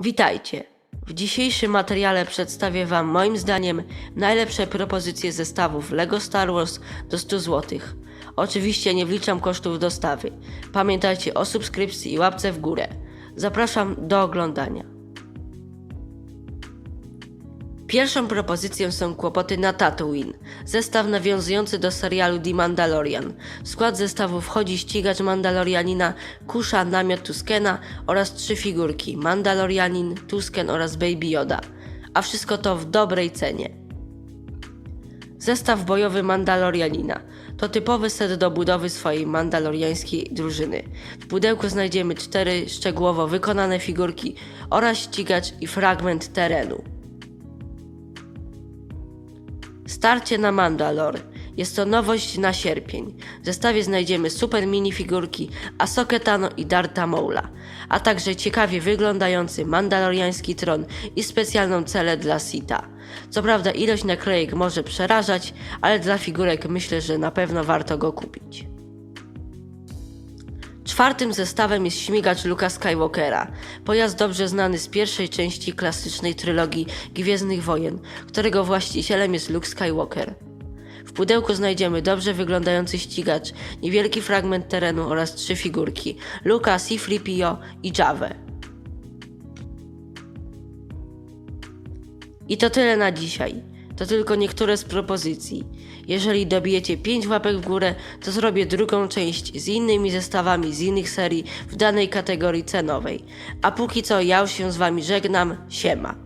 Witajcie! W dzisiejszym materiale przedstawię Wam moim zdaniem najlepsze propozycje zestawów LEGO Star Wars do 100 zł. Oczywiście nie wliczam kosztów dostawy. Pamiętajcie o subskrypcji i łapce w górę. Zapraszam do oglądania. Pierwszą propozycją są kłopoty na Tatooine. Zestaw nawiązujący do serialu The Mandalorian. W skład zestawu wchodzi ścigacz Mandalorianina, kusza, namiot Tuskena oraz trzy figurki Mandalorianin, Tusken oraz Baby Yoda. A wszystko to w dobrej cenie. Zestaw bojowy Mandalorianina. To typowy set do budowy swojej mandaloriańskiej drużyny. W pudełku znajdziemy cztery szczegółowo wykonane figurki oraz ścigacz i fragment terenu. Starcie na Mandalore. Jest to nowość na sierpień. W zestawie znajdziemy super minifigurki Asokę Tano i Darta Maula, a także ciekawie wyglądający mandaloriański tron i specjalną celę dla Sita. Co prawda ilość naklejek może przerażać, ale dla figurek myślę, że na pewno warto go kupić. Czwartym zestawem jest śmigacz Luka Skywalkera, pojazd dobrze znany z pierwszej części klasycznej trylogii Gwiezdnych Wojen, którego właścicielem jest Luke Skywalker. W pudełku znajdziemy dobrze wyglądający ścigacz, niewielki fragment terenu oraz trzy figurki Luka, C-3PO i Javę. I to tyle na dzisiaj. To tylko niektóre z propozycji. Jeżeli dobijecie 5 łapek w górę, to zrobię drugą część z innymi zestawami z innych serii w danej kategorii cenowej. A póki co ja już się z wami żegnam. Siema.